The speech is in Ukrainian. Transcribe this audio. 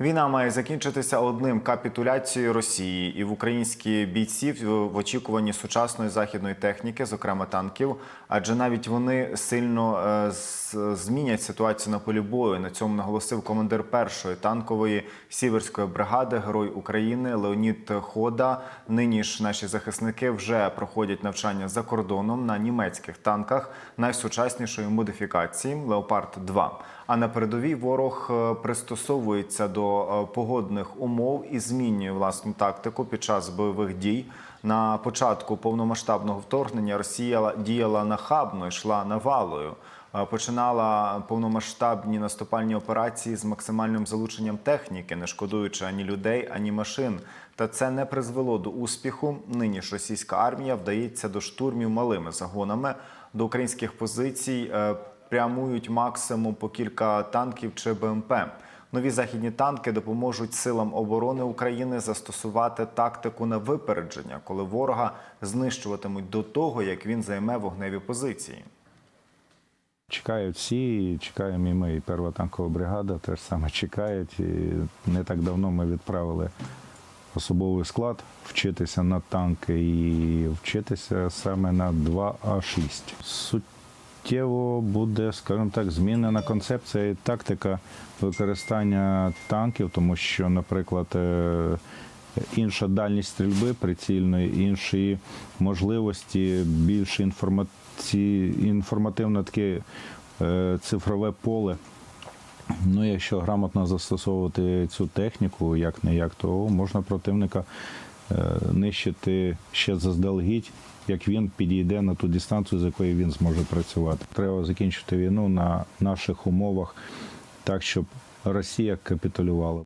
Війна має закінчитися одним капітуляцією Росії, і в українські бійці в очікуванні сучасної західної техніки, зокрема танків, адже навіть вони сильно е, з- змінять ситуацію на полі бою. На цьому наголосив командир першої танкової сіверської бригади, герой України Леонід Хода. Нині ж наші захисники вже проходять навчання за кордоном на німецьких танках найсучаснішої модифікації Леопард 2 А на передовій ворог е, пристосовується до е, погодних умов і змінює власну тактику під час бойових дій. На початку повномасштабного вторгнення Росія діяла нахабно, йшла навалою. Е, Починала повномасштабні наступальні операції з максимальним залученням техніки, не шкодуючи ані людей, ані машин. Та це не призвело до успіху. Нині ж російська армія вдається до штурмів малими загонами. До українських позицій е, прямують максимум по кілька танків чи БМП. Нові західні танки допоможуть силам оборони України застосувати тактику на випередження, коли ворога знищуватимуть до того, як він займе вогневі позиції. Чекають всі, чекаємо і ми, і перша танкова бригада теж саме чекають. І не так давно ми відправили особовий склад вчитися на танки і вчитися саме на 2А6. Суттєво буде, скажімо так, змінена концепція і тактика використання танків, тому що, наприклад, е, інша дальність стрільби прицільної, інші можливості, більше інформаці... інформативне таке е, цифрове поле. Ну, якщо грамотно застосовувати цю техніку, як не як, то можна противника е, нищити ще заздалегідь, як він підійде на ту дистанцію, з якої він зможе працювати. Треба закінчити війну на наших умовах так, щоб Росія капітулювала.